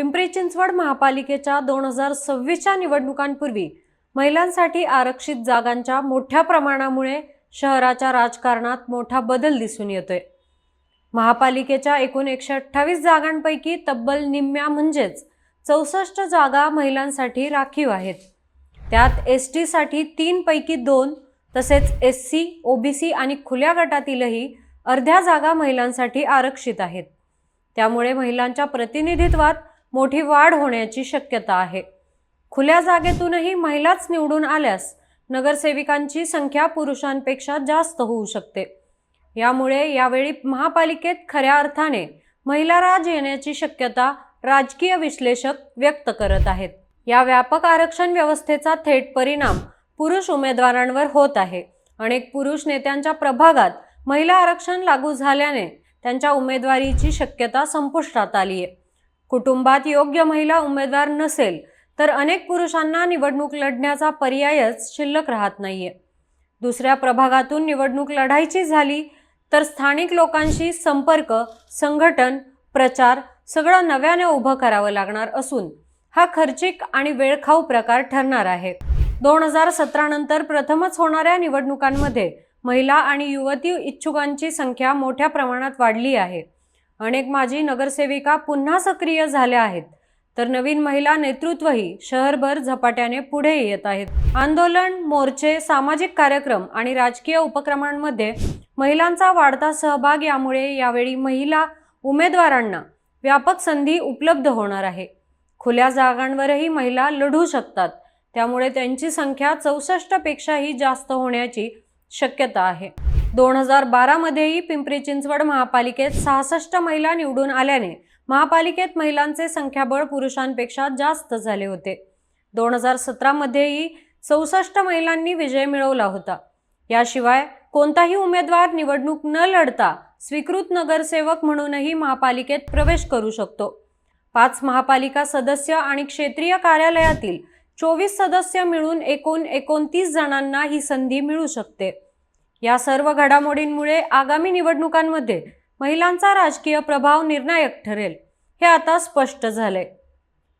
पिंपरी चिंचवड महापालिकेच्या दोन हजार सव्वीसच्या निवडणुकांपूर्वी महिलांसाठी आरक्षित जागांच्या मोठ्या प्रमाणामुळे शहराच्या राजकारणात मोठा बदल दिसून येतोय. महापालिकेच्या एकूण एकशे अठ्ठावीस जागांपैकी तब्बल निम्म्या म्हणजेच चौसष्ट जागा महिलांसाठी राखीव आहेत. त्यात एस टीसाठी तीनपैकी दोन तसेच एस सी ओबीसी आणि खुल्या गटातीलही अर्ध्या जागा महिलांसाठी आरक्षित आहेत. त्यामुळे महिलांच्या प्रतिनिधित्वात मोठी वाढ होण्याची शक्यता आहे. खुल्या जागेतूनही महिलाच निवडून आल्यास नगरसेविकांची संख्या पुरुषांपेक्षा जास्त होऊ शकते. यामुळे यावेळी महापालिकेत खऱ्या अर्थाने महिला राज येण्याची शक्यता राजकीय विश्लेषक व्यक्त करत आहेत. या व्यापक आरक्षण व्यवस्थेचा थेट परिणाम पुरुष उमेदवारांवर होत आहे. अनेक पुरुष नेत्यांच्या प्रभागात महिला आरक्षण लागू झाल्याने त्यांच्या उमेदवारीची शक्यता संपुष्टात आली आहे कुटुंबात योग्य महिला उमेदवार नसेल तर अनेक पुरुषांना निवडणूक लढण्याचा पर्यायच शिल्लक राहत नाहीये. दुसऱ्या प्रभागातून निवडणूक लढायची झाली तर स्थानिक लोकांशी संपर्क संघटन प्रचार सगळं नव्याने उभं करावं लागणार असून हा खर्चिक आणि वेळखाऊ प्रकार ठरणार आहे. दोन हजार सतरा नंतर प्रथमच होणाऱ्या निवडणुकांमध्ये महिला आणि युवती इच्छुकांची संख्या मोठ्या प्रमाणात वाढली आहे. अनेक माजी नगरसेविका पुन्हा सक्रिय झाल्या आहेत. तर नवीन महिला नेतृत्वही शहरभर झपाट्याने पुढे येत आहेत. आंदोलन मोर्चे सामाजिक कार्यक्रम आणि राजकीय उपक्रमांमध्ये महिलांचा वाढता सहभाग यामुळे यावेळी महिला उमेदवारांना व्यापक संधी उपलब्ध होणार आहे. खुल्या जागांवरही महिला लढू शकतात. त्यामुळे त्यांची संख्या चौसष्ट पेक्षाही जास्त होण्याची शक्यता आहे. दोन हजार बारामध्येही पिंपरी चिंचवड महापालिकेत सहासष्ट महिला निवडून आल्याने महापालिकेत महिलांचे संख्याबळ पुरुषांपेक्षा जास्त झाले होते. दोन हजार सतरामध्येही चौसष्ट महिलांनी विजय मिळवला होता. याशिवाय कोणताही उमेदवार निवडणूक न लढता स्वीकृत नगरसेवक म्हणूनही महापालिकेत प्रवेश करू शकतो. पाच महापालिका सदस्य आणि क्षेत्रीय कार्यालयातील चोवीस सदस्य मिळून एकूण एकोणतीस जणांना ही संधी मिळू शकते. या सर्व घडामोडींमुळे आगामी निवडणुकांमध्ये महिलांचा राजकीय प्रभाव निर्णायक ठरेल हे आता स्पष्ट झालंय.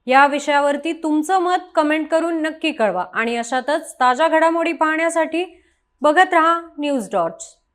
या विषयावरती तुमचं मत कमेंट करून नक्की कळवा आणि अशातच ताज्या घडामोडी पाहण्यासाठी बघत रहा न्यूज डॉट्स.